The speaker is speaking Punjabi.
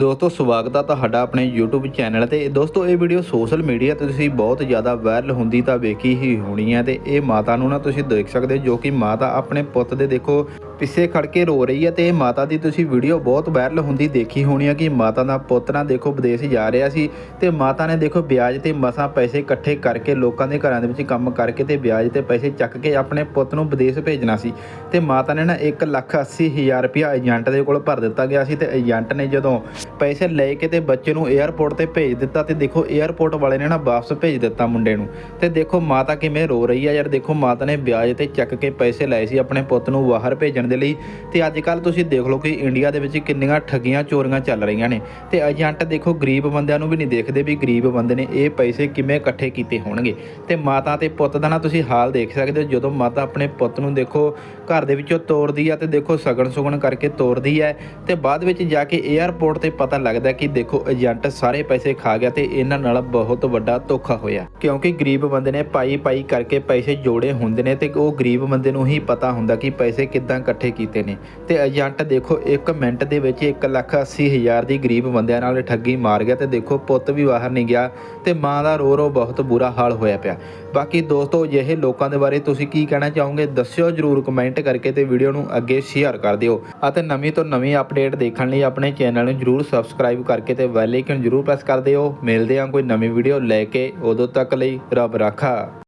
ਦੋਸਤੋ, ਸਵਾਗਤ ਆ ਤੁਹਾਡਾ ਆਪਣੇ YouTube ਚੈਨਲ ਤੇ। ਦੋਸਤੋ, ਇਹ ਵੀਡੀਓ ਸੋਸ਼ਲ ਮੀਡੀਆ ਤੇ ਤੁਸੀਂ ਬਹੁਤ ਜ਼ਿਆਦਾ ਵਾਇਰਲ ਹੁੰਦੀ ਤਾਂ ਵੇਖੀ ਹੀ ਹੋਣੀ ਹੈ ਤੇ ਇਹ ਮਾਤਾ ਨੂੰ ਨਾ ਤੁਸੀਂ ਦੇਖ ਸਕਦੇ ਹੋ ਜੋ ਕਿ ਮਾਤਾ ਆਪਣੇ ਪੁੱਤ ਦੇ ਦੇਖੋ, ਪਿੱਛੇ ਖੜ ਕੇ ਰੋ ਰਹੀ ਹੈ ਤੇ ਇਹ ਮਾਤਾ ਦੀ ਤੁਸੀਂ ਵੀਡੀਓ ਬਹੁਤ ਵਾਇਰਲ ਹੁੰਦੀ ਦੇਖੀ ਹੋਣੀ ਹੈ ਕਿ ਮਾਤਾ ਦਾ ਪੁੱਤ ਨਾ ਦੇਖੋ, ਵਿਦੇਸ਼ ਜਾ ਰਿਹਾ ਸੀ ਤੇ ਮਾਤਾ ਨੇ ਦੇਖੋ ਵਿਆਜ ਤੇ ਮਸਾਂ ਪੈਸੇ ਇਕੱਠੇ ਕਰਕੇ ਲੋਕਾਂ ਦੇ ਘਰਾਂ ਦੇ ਵਿੱਚ ਕੰਮ ਕਰਕੇ ਤੇ ਵਿਆਜ ਤੇ ਪੈਸੇ ਚੱਕ ਕੇ ਆਪਣੇ ਪੁੱਤ ਨੂੰ ਵਿਦੇਸ਼ ਭੇਜਣਾ ਸੀ। ਤੇ ਮਾਤਾ ਨੇ ਨਾ 1 ਲੱਖ 80 ਹਜ਼ਾਰ ਰੁਪਇਆ ਏਜੰਟ ਦੇ ਕੋਲ ਭਰ ਦਿੱਤਾ ਗਿਆ ਸੀ ਤੇ ਏਜੰਟ ਨੇ ਜਦੋਂ ਪੈਸੇ ਲੈ ਕੇ ਤੇ ਬੱਚੇ ਨੂੰ 에ਅਰਪੋਰਟ ਤੇ ਭੇਜ ਦਿੱਤਾ ਤੇ ਦੇਖੋ 에ਅਰਪੋਰਟ ਵਾਲੇ ਨੇ ਨਾ ਵਾਪਸ ਭੇਜ ਦਿੱਤਾ ਮੁੰਡੇ ਨੂੰ। ਤੇ ਦੇਖੋ ਮਾਤਾ ਕਿਵੇਂ ਰੋ ਰਹੀ ਆ ਯਾਰ, ਦੇਖੋ ਮਾਤਾ ਨੇ ਵਿਆਜ ਤੇ ਚੱਕ ਕੇ ਪੈਸੇ ਲਏ ਸੀ ਆਪਣੇ ਪੁੱਤ ਨੂੰ ਬਾਹਰ ਭੇਜਣ ਦੇ ਲਈ। ਤੇ ਅੱਜ ਕੱਲ ਤੁਸੀਂ ਦੇਖ ਲਓ ਕਿ ਇੰਡੀਆ ਦੇ ਵਿੱਚ ਕਿੰਨੀਆਂ ਠੱਗੀਆਂ ਚੋਰੀਆਂ ਚੱਲ ਰਹੀਆਂ ਨੇ। ਤੇ ਏਜੰਟ ਦੇਖੋ ਗਰੀਬ ਬੰਦਿਆਂ ਨੂੰ ਵੀ ਨਹੀਂ ਦੇਖਦੇ ਵੀ ਗਰੀਬ ਬੰਦੇ ਨੇ ਇਹ ਪੈਸੇ ਕਿਵੇਂ ਇਕੱਠੇ ਕੀਤੇ ਹੋਣਗੇ। ਤੇ ਮਾਤਾ ਤੇ ਪੁੱਤ ਦਾ ਨਾ ਤੁਸੀਂ ਹਾਲ ਦੇਖ ਸਕਦੇ ਹੋ, ਜਦੋਂ ਮਾਤਾ ਆਪਣੇ ਪੁੱਤ ਨੂੰ ਦੇਖੋ ਘਰ ਦੇ ਵਿੱਚੋਂ ਤੋੜਦੀ ਆ ਤੇ ਦੇਖੋ ਸਗਣ ਸੁਗਣ ਕਰਕੇ ਤੋੜਦੀ ਹੈ ਤੇ ਬਾਅਦ ਵਿੱਚ ਜਾ ਕੇ 에ਅਰਪੋਰਟ ਤੇ ਪਤਾ ਲੱਗਦਾ ਕਿ ਦੇਖੋ, ਏਜੰਟ ਸਾਰੇ ਪੈਸੇ ਖਾ ਗਿਆ ਤੇ ਇਹਨਾਂ ਨਾਲ ਬਹੁਤ ਵੱਡਾ ਧੋਖਾ ਹੋਇਆ। ਕਿਉਂਕਿ ਗਰੀਬ ਬੰਦੇ ਨੇ ਪਾਈ ਪਾਈ ਕਰਕੇ ਪੈਸੇ ਜੋੜੇ ਹੁੰਦੇ ਨੇ ਤੇ ਉਹ ਗਰੀਬ ਬੰਦੇ ਨੂੰ ਹੀ ਪਤਾ ਹੁੰਦਾ ਕਿ ਪੈਸੇ ਕਿੱਦਾਂ ਇਕੱਠੇ ਕੀਤੇ ਨੇ। ਤੇ ਏਜੰਟ ਦੇਖੋ 1 ਮਿੰਟ ਦੇ ਵਿੱਚ 1 ਲੱਖ 80 ਹਜ਼ਾਰ ਦੀ ਗਰੀਬ ਬੰਦਿਆਂ ਨਾਲ ਠੱਗੀ ਮਾਰ ਗਿਆ ਤੇ ਦੇਖੋ, ਪੁੱਤ ਵੀ ਬਾਹਰ ਨਹੀਂ ਗਿਆ ਤੇ ਮਾਂ ਦਾ ਰੋ ਰੋ ਬਹੁਤ ਬੁਰਾ ਹਾਲ ਹੋਇਆ ਪਿਆ। ਬਾਕੀ ਦੋਸਤੋ, ਅਜਿਹੇ ਲੋਕਾਂ ਦੇ ਬਾਰੇ ਤੁਸੀਂ ਕੀ ਕਹਿਣਾ ਚਾਹੋਗੇ, ਦੱਸਿਓ ਜਰੂਰ ਕਮੈਂਟ ਕਰਕੇ ਤੇ ਵੀਡੀਓ ਨੂੰ ਅੱਗੇ ਸ਼ੇਅਰ ਕਰ ਦਿਓ। ਅਤੇ ਨਵੀਂ ਤੋਂ ਨਵੀਂ ਅਪਡੇਟ ਦੇਖਣ ਲਈ ਆਪਣੇ ਚੈਨਲ ਨੂੰ ਜਰੂਰ ਸਬਸਕ੍ਰਾਈਬ ਕਰਕੇ ਤੇ ਬੈਲ ਆਈਕਨ ਜਰੂਰ ਪ੍ਰੈਸ ਕਰ ਦਿਓ। ਮਿਲਦੇ ਹਾਂ ਕੋਈ ਨਵੀਂ ਵੀਡੀਓ ਲੈ ਕੇ। ਉਦੋਂ ਤੱਕ ਲਈ ਰੱਬ ਰਾਖਾ।